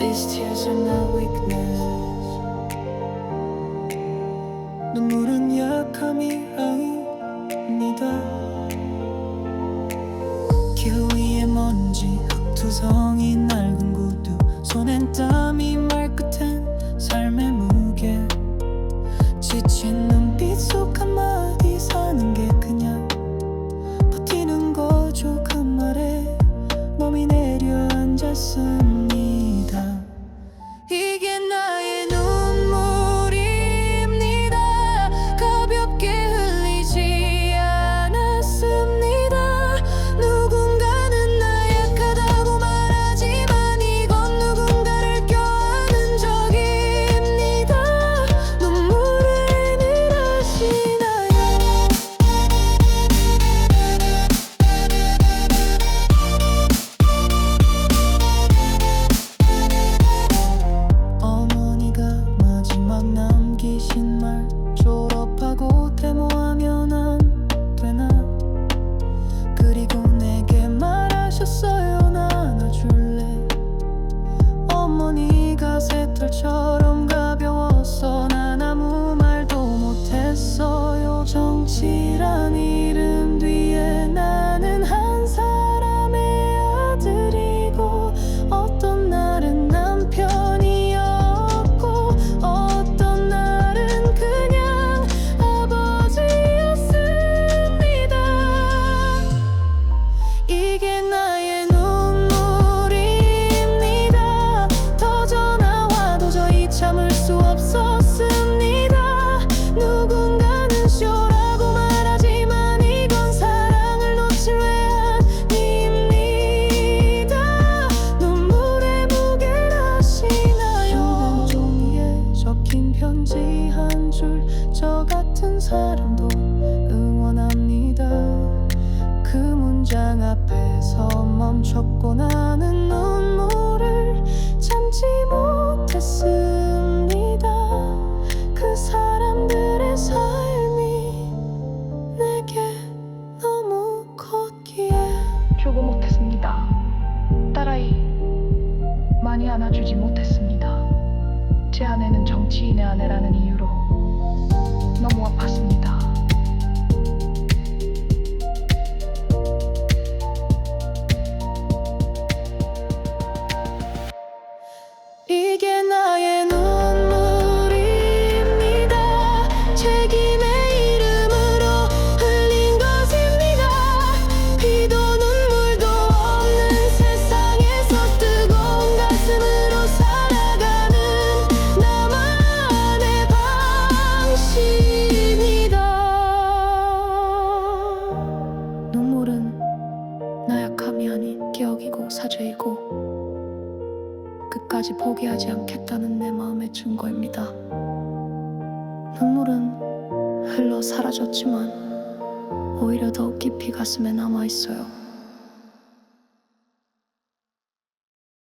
These tears are not weakness. 눈물은 약함이 아닙니다. 길 위에 먼지 흙투성이 낡은 구두 손엔 땀이 말끝엔 삶의 무게 지친 눈빛 속 한마디 사는 게 그냥 버티는 거죠 그 말에 몸이 내려앉았습 show. 앞에서 멈췄고 나는 눈물을 참지 못했습니다. 그 사람들의 삶이 내게 너무 컸기에 주고 못했습니다. 딸아이 많이 안아주지 못했습니다. 제 아내는 정치인의 아내라는 이유로 아닌 기억이고 사죄이고 끝까지 포기하지 않겠다는 내 마음의 증거입니다. 눈물은 흘러 사라졌지만 오히려 더 깊이 가슴에 남아 있어요.